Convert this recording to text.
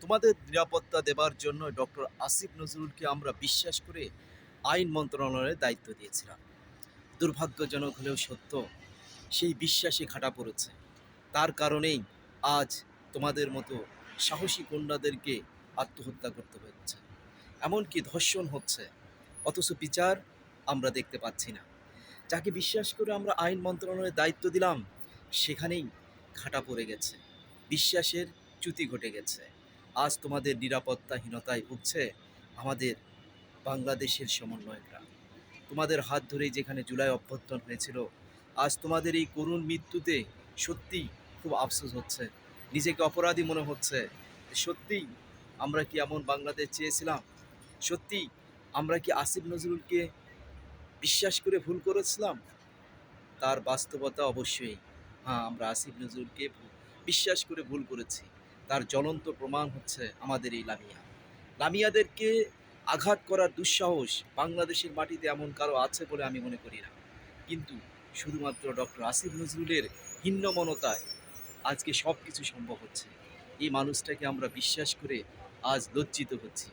তোমাদের নিরাপত্তা দেবার জন্য ডক্টর আসিফ নজরুলকে আমরা বিশ্বাস করে আইন মন্ত্রণালয়ের দায়িত্ব দিয়েছিলাম। দুর্ভাগ্যজনক হলেও সত্য, সেই বিশ্বাসে ঘাটা পড়েছে। তার কারণেই আজ তোমাদের মতো সাহসী কন্যাদেরকে আত্মহত্যা করতে হচ্ছে। এমনকি ধর্ষণ হচ্ছে, অথচ বিচার আমরা দেখতে পাচ্ছি না। যাকে বিশ্বাস করে আমরা আইন মন্ত্রণালয়ের দায়িত্ব দিলাম, সেখানেই ঘাটা পড়ে গেছে। বিশ্বাসের চ্যুতি ঘটে গেছে। আজ তোমাদের নিরাপত্তাহীনতায় ভুগছে আমাদের বাংলাদেশের সমন্বয়করা। তোমাদের হাত ধরেই যেখানে জুলাই অভ্যর্থন হয়েছিল, আজ তোমাদের এই করুণ মৃত্যুতে সত্যি খুব আফসোস হচ্ছে। নিজেকে অপরাধী মনে হচ্ছে। সত্যি আমরা কি এমন বাংলাদেশ চেয়েছিলাম? সত্যি আমরা কি আসিফ নজরুলকে বিশ্বাস করে ভুল করেছিলাম? তার বাস্তবতা অবশ্যই হ্যাঁ আমরা আসিফ নজরুলকে বিশ্বাস করে ভুল করেছি। তার জ্বলন্ত প্রমাণ হচ্ছে আমাদের এই লামিয়া। লামিয়াদেরকে আঘাত করার দুঃসাহস বাংলাদেশের মাটিতে এমন কারও আছে বলে আমি মনে করি না। কিন্তু শুধুমাত্র ডক্টর আসিফ নজরুলের হিন্নমনতায় আজকে সব কিছু সম্ভব হচ্ছে। এই মানুষটাকে আমরা বিশ্বাস করে আজ লজ্জিত হচ্ছি।